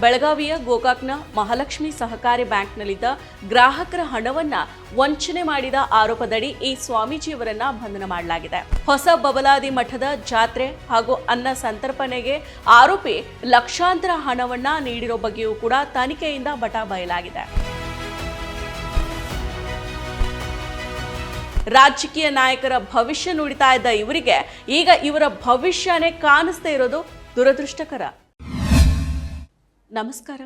ಬೆಳಗಾವಿಯ ಗೋಕಾಕ್ನ ಮಹಾಲಕ್ಷ್ಮಿ ಸಹಕಾರಿ ಬ್ಯಾಂಕ್ನಲ್ಲಿದ್ದ ಗ್ರಾಹಕರ ಹಣವನ್ನ ವಂಚನೆ ಮಾಡಿದ ಆರೋಪದಡಿ ಈ ಸ್ವಾಮೀಜಿಯವರನ್ನ ಬಂಧನ ಮಾಡಲಾಗಿದೆ. ಹೊಸ ಬಬಲಾದಿ ಮಠದ ಜಾತ್ರೆ ಹಾಗೂ ಅನ್ನ ಸಂತರ್ಪಣೆಗೆ ಆರೋಪಿ ಲಕ್ಷಾಂತರ ಹಣವನ್ನ ನೀಡಿರೋ ಬಗ್ಗೆಯೂ ಕೂಡ ತನಿಖೆಯಿಂದ ಬಟ ಬಯಲಾಗಿದೆ. ರಾಜಕೀಯ ನಾಯಕರ ಭವಿಷ್ಯ ನುಡಿತಾ ಇದ್ದ ಇವರಿಗೆ ಈಗ ಇವರ ಭವಿಷ್ಯನೇ ಕಾಣಿಸ್ತಾ ಇರೋದು ದುರದೃಷ್ಟಕರ. ನಮಸ್ಕಾರ.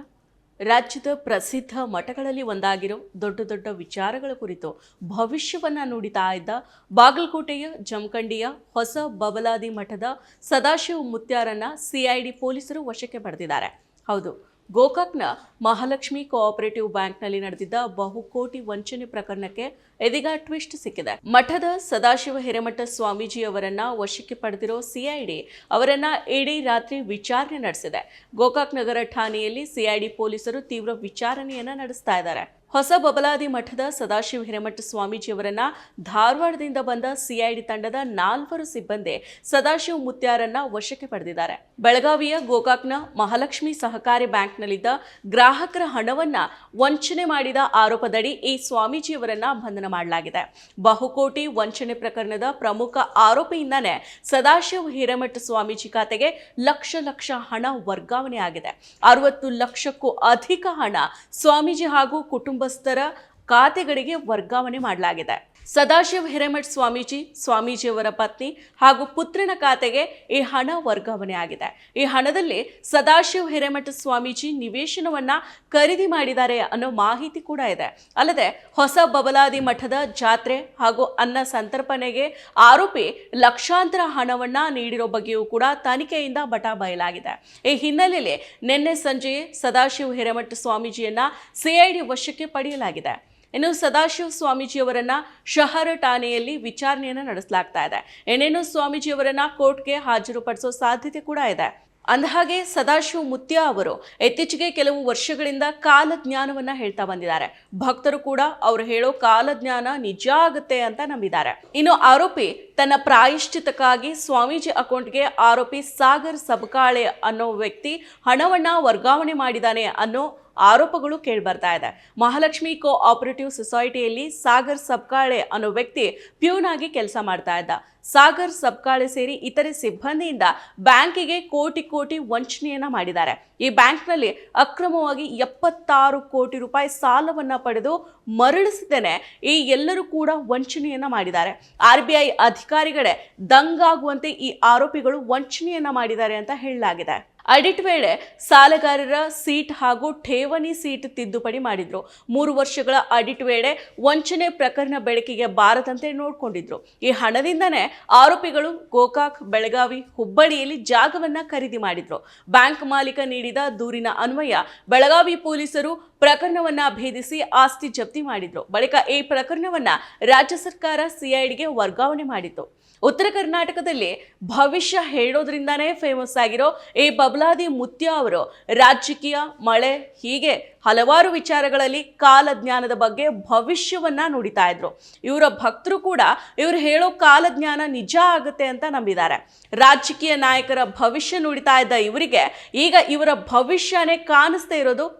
ರಾಜ್ಯದ ಪ್ರಸಿದ್ಧ ಮಠಗಳಲ್ಲಿ ಒಂದಾಗಿರೋ ದೊಡ್ಡ ದೊಡ್ಡ ವಿಚಾರಗಳ ಕುರಿತು ಭವಿಷ್ಯವನ್ನು ನುಡಿತಾ ಇದ್ದ ಬಾಗಲಕೋಟೆಯ ಜಮಖಂಡಿಯ ಹೊಸ ಬಬಲಾದಿ ಮಠದ ಸದಾಶಿವ ಮುತ್ಯಾರನ್ನ ಸಿಐಡಿ ಪೊಲೀಸರು ವಶಕ್ಕೆ ಪಡೆದಿದ್ದಾರೆ. ಹೌದು ಗೋಕಾಕ್ನ ಮಹಾಲಕ್ಷ್ಮಿ ಕೋಆಪರೇಟಿವ್ ಬ್ಯಾಂಕ್ನಲ್ಲಿ ನಡೆದಿದ್ದ ಬಹುಕೋಟಿ ವಂಚನೆ ಪ್ರಕರಣಕ್ಕೆ ಇದೀಗ ಟ್ವಿಸ್ಟ್ ಸಿಕ್ಕಿದೆ. ಮಠದ ಸದಾಶಿವ ಹಿರೇಮಠ ಸ್ವಾಮೀಜಿ ಅವರನ್ನ ವಶಕ್ಕೆ ಪಡೆದಿರೋ ಸಿಐಡಿ ಅವರನ್ನ ಇಡೀ ರಾತ್ರಿ ವಿಚಾರಣೆ ನಡೆಸಿದೆ. ಗೋಕಾಕ್ ನಗರ ಠಾಣೆಯಲ್ಲಿ ಸಿಐಡಿ ಪೊಲೀಸರು ತೀವ್ರ ವಿಚಾರಣೆಯನ್ನ ನಡೆಸ್ತಾ ಇದ್ದಾರೆ. ಹೊಸ ಬಬಲಾದಿ ಮಠದ ಸದಾಶಿವ ಹಿರೇಮಠ ಸ್ವಾಮೀಜಿಯವರನ್ನ ಧಾರವಾಡದಿಂದ ಬಂದ ಸಿಐಡಿ ತಂಡದ ನಾಲ್ವರು ಸಿಬ್ಬಂದಿ ಸದಾಶಿವ ಮುತ್ಯಾರನ್ನ ವಶಕ್ಕೆ ಪಡೆದಿದ್ದಾರೆ. ಬೆಳಗಾವಿಯ ಗೋಕಾಕ್ನ ಮಹಾಲಕ್ಷ್ಮಿ ಸಹಕಾರಿ ಬ್ಯಾಂಕ್ನಲ್ಲಿದ್ದ ಗ್ರಾಹಕರ ಹಣವನ್ನ ವಂಚನೆ ಮಾಡಿದ ಆರೋಪದಡಿ ಈ ಸ್ವಾಮೀಜಿಯವರನ್ನ ಬಂಧನ ಮಾಡಲಾಗಿದೆ. ಬಹುಕೋಟಿ ವಂಚನೆ ಪ್ರಕರಣದ ಪ್ರಮುಖ ಆರೋಪಿಯಿಂದಾನೇ ಸದಾಶಿವ ಹಿರೇಮಠ ಸ್ವಾಮೀಜಿ ಖಾತೆಗೆ ಲಕ್ಷ ಲಕ್ಷ ಹಣ ವರ್ಗಾವಣೆ ಆಗಿದೆ ಅರವತ್ತು ಲಕ್ಷಕ್ಕೂ ಅಧಿಕ ಹಣ ಸ್ವಾಮೀಜಿ ಹಾಗೂ ಕುಟುಂಬಸ್ಥರ ಖಾತೆಗಳಿಗೆ ವರ್ಗಾವಣೆ ಮಾಡಲಾಗಿದೆ. ಸದಾಶಿವ ಹಿರೇಮಠ ಸ್ವಾಮೀಜಿ, ಸ್ವಾಮೀಜಿಯವರ ಪತ್ನಿ ಹಾಗೂ ಪುತ್ರನ ಖಾತೆಗೆ ಈ ಹಣ ವರ್ಗಾವಣೆ ಆಗಿದೆ. ಈ ಹಣದಲ್ಲಿ ಸದಾಶಿವ ಹಿರೇಮಠ ಸ್ವಾಮೀಜಿ ನಿವೇಶನವನ್ನ ಖರೀದಿ ಮಾಡಿದ್ದಾರೆ ಅನ್ನೋ ಮಾಹಿತಿ ಕೂಡ ಇದೆ. ಅಲ್ಲದೆ ಹೊಸ ಬಬಲಾದಿ ಮಠದ ಜಾತ್ರೆ ಹಾಗೂ ಅನ್ನ ಸಂತರ್ಪಣೆಗೆ ಆರೋಪಿ ಲಕ್ಷಾಂತರ ಹಣವನ್ನ ನೀಡಿರೋ ಬಗ್ಗೆಯೂ ಕೂಡ ತನಿಖೆಯಿಂದ ಬಟ ಬಯಲಾಗಿದೆ. ಈ ಹಿನ್ನೆಲೆಯಲ್ಲಿ ನಿನ್ನೆ ಸಂಜೆಯೇ ಸದಾಶಿವ ಹಿರೇಮಠ ಸ್ವಾಮೀಜಿಯನ್ನ ಸಿಐಡಿ ವಶಕ್ಕೆ ಪಡೆಯಲಾಗಿದೆ. ಇನ್ನು ಸದಾಶಿವ ಸ್ವಾಮೀಜಿಯವರನ್ನ ಶಹರ ಠಾಣೆಯಲ್ಲಿ ವಿಚಾರಣೆಯನ್ನು ನಡೆಸಲಾಗ್ತಾ ಇದೆ. ಏನೇನು ಸ್ವಾಮೀಜಿಯವರನ್ನ ಕೋರ್ಟ್ಗೆ ಹಾಜರುಪಡಿಸೋ ಸಾಧ್ಯತೆ ಕೂಡ ಇದೆ. ಅಂದಹಾಗೆ ಸದಾಶಿವ ಮುತ್ಯ ಅವರು ಇತ್ತೀಚೆಗೆ ಕೆಲವು ವರ್ಷಗಳಿಂದ ಕಾಲಜ್ಞಾನವನ್ನ ಹೇಳ್ತಾ ಬಂದಿದ್ದಾರೆ. ಭಕ್ತರು ಕೂಡ ಅವರು ಹೇಳೋ ಕಾಲಜ್ಞಾನ ನಿಜ ಆಗುತ್ತೆ ಅಂತ ನಂಬಿದ್ದಾರೆ. ಇನ್ನು ಆರೋಪಿ ತನ್ನ ಪ್ರಾಯಶ್ಚಿತಕ್ಕಾಗಿ ಸ್ವಾಮೀಜಿ ಅಕೌಂಟ್ಗೆ ಆರೋಪಿ ಸಾಗರ್ ಸಬಕಾಳೆ ಅನ್ನೋ ವ್ಯಕ್ತಿ ಹಣವನ್ನ ವರ್ಗಾವಣೆ ಮಾಡಿದ್ದಾನೆ ಅನ್ನೋ ಆರೋಪಗಳು ಕೇಳಿಬರ್ತಾ ಇದೆ. ಮಹಾಲಕ್ಷ್ಮಿ ಕೋ ಆಪರೇಟಿವ್ ಸೊಸೈಟಿಯಲ್ಲಿ ಸಾಗರ್ ಸಬ್ಕಾಳೆ ಅನ್ನೋ ವ್ಯಕ್ತಿ ಪ್ಯೂನ್ ಕೆಲಸ ಮಾಡ್ತಾ ಇದ್ದ. ಸಾಗರ್ ಸಬ್ಕಾಳೆ ಸೇರಿ ಇತರೆ ಸಿಬ್ಬಂದಿಯಿಂದ ಬ್ಯಾಂಕಿಗೆ ಕೋಟಿ ಕೋಟಿ ವಂಚನೆಯನ್ನ ಮಾಡಿದ್ದಾರೆ. ಈ ಬ್ಯಾಂಕ್ನಲ್ಲಿ ಅಕ್ರಮವಾಗಿ ಎಪ್ಪತ್ತಾರು ಕೋಟಿ ರೂಪಾಯಿ ಸಾಲವನ್ನ ಪಡೆದು ಮರಳಿಸಿದ್ದೇನೆ. ಈ ಎಲ್ಲರೂ ಕೂಡ ವಂಚನೆಯನ್ನ ಮಾಡಿದ್ದಾರೆ. ಆರ್ ಬಿ ಐ ಅಧಿಕಾರಿಗಳೇ ದಂಗಾಗುವಂತೆ ಈ ಆರೋಪಿಗಳು ವಂಚನೆಯನ್ನ ಮಾಡಿದ್ದಾರೆ ಅಂತ ಹೇಳಲಾಗಿದೆ. ಅಡಿಟ್ ವೇಳೆ ಸಾಲಗಾರರ ಸೀಟ್ ಹಾಗೂ ಠೇವಣಿ ಸೀಟ್ ತಿದ್ದುಪಡಿ ಮಾಡಿದ್ರು. ಮೂರು ವರ್ಷಗಳ ಅಡಿಟ್ ವೇಳೆ ವಂಚನೆ ಪ್ರಕರಣ ಬೆಳಕಿಗೆ ಬಾರದಂತೆ ನೋಡಿಕೊಂಡಿದ್ರು. ಈ ಹಣದಿಂದನೇ ಆರೋಪಿಗಳು ಗೋಕಾಕ್, ಬೆಳಗಾವಿ, ಹುಬ್ಬಳ್ಳಿಯಲ್ಲಿ ಜಾಗವನ್ನ ಖರೀದಿ ಮಾಡಿದ್ರು. ಬ್ಯಾಂಕ್ ಮಾಲೀಕ ನೀಡಿದ ದೂರಿನ ಅನ್ವಯ ಬೆಳಗಾವಿ ಪೊಲೀಸರು ಪ್ರಕರಣವನ್ನ ಭೇದಿಸಿ ಆಸ್ತಿ ಜಪ್ತಿ ಮಾಡಿದ್ರು. ಬಳಿಕ ಈ ಪ್ರಕರಣವನ್ನ ರಾಜ್ಯ ಸರ್ಕಾರ ಸಿಐಡಿಗೆ ವರ್ಗಾವಣೆ ಮಾಡಿತ್ತು. ಉತ್ತರ ಕರ್ನಾಟಕದಲ್ಲಿ ಭವಿಷ್ಯ ಹೇಳೋದ್ರಿಂದಾನೇ ಫೇಮಸ್ ಆಗಿರೋ ಈ ಬಬ್ಲಾದಿ ಮುತ್ಯ ಅವರು ರಾಜಕೀಯ, ಮಳೆ, ಹೀಗೆ ಹಲವಾರು ವಿಚಾರಗಳಲ್ಲಿ ಕಾಲಜ್ಞಾನದ ಬಗ್ಗೆ ಭವಿಷ್ಯವನ್ನ ನುಡಿತಾ ಇದ್ರು. ಇವರ ಭಕ್ತರು ಕೂಡ ಇವರು ಹೇಳೋ ಕಾಲಜ್ಞಾನ ನಿಜ ಆಗುತ್ತೆ ಅಂತ ನಂಬಿದ್ದಾರೆ. ರಾಜಕೀಯ ನಾಯಕರ ಭವಿಷ್ಯ ನುಡಿತಾ ಇದ್ದ ಇವರಿಗೆ ಈಗ ಇವರ ಭವಿಷ್ಯನೇ ಕಾಣಿಸ್ತಾ ಇರೋದು